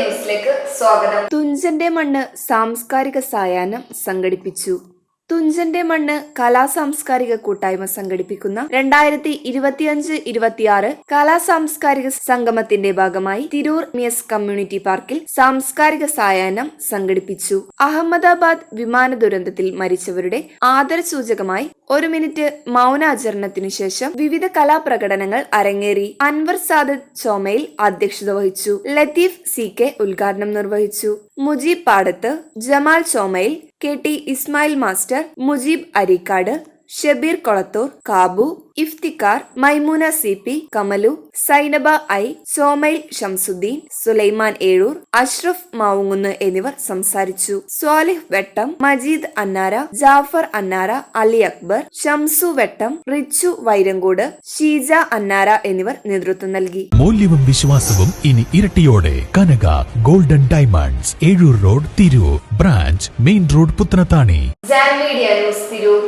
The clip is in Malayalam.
ന്യൂസിലേക്ക് സ്വാഗതം. തുഞ്ചന്റെ മണ്ണ് സാംസ്കാരിക സായാഹ്നം സംഘടിപ്പിച്ചു. തുഞ്ചന്റെ മണ്ണ് കലാ സാംസ്കാരിക കൂട്ടായ്മ സംഘടിപ്പിക്കുന്ന രണ്ടായിരത്തി ഇരുപത്തിയഞ്ച് ഇരുപത്തിയാറ് കലാ സാംസ്കാരിക സംഗമത്തിന്റെ ഭാഗമായി തിരൂർ മിയസ് കമ്മ്യൂണിറ്റി പാർക്കിൽ സാംസ്കാരിക സായാഹ്നം സംഘടിപ്പിച്ചു. അഹമ്മദാബാദ് വിമാന ദുരന്തത്തിൽ മരിച്ചവരുടെ ആദരസൂചകമായി ഒരു മിനിറ്റ് മൗനാചരണത്തിനു ശേഷം വിവിധ കലാപ്രകടനങ്ങൾ അരങ്ങേറി. അൻവർ സാദത്ത് ചോമയിൽ അധ്യക്ഷത വഹിച്ചു. ലത്തീഫ് സി കെ ഉദ്ഘാടനം നിർവഹിച്ചു. Mujeeb Padath Jamal Chomayil K T Ismail master Mujeeb Areekkad Shabeer Kolathur Kabu Iftikhar Maimoona C P Kamalu Zainaba I Somail Shamsuddin Sulaiman Ezhur Ashraf മാവുങ്ങുന്ന് എന്നിവർ സംസാരിച്ചു. സ്വാലിഹ് വെട്ടം മജീദ് അന്നാര ജാഫർ അന്നാര അലി അക്ബർ ഷംസു വെട്ടം റിച്ചു വൈരങ്കോട് ഷീജ അന്നാര എന്നിവർ നേതൃത്വം നൽകി. മൂല്യവും വിശ്വാസവും ഇനി ഇരട്ടിയോടെ. Kanaka golden diamonds Ezhur road Tirur branch main road Puthanathani. Jan media news Tirur.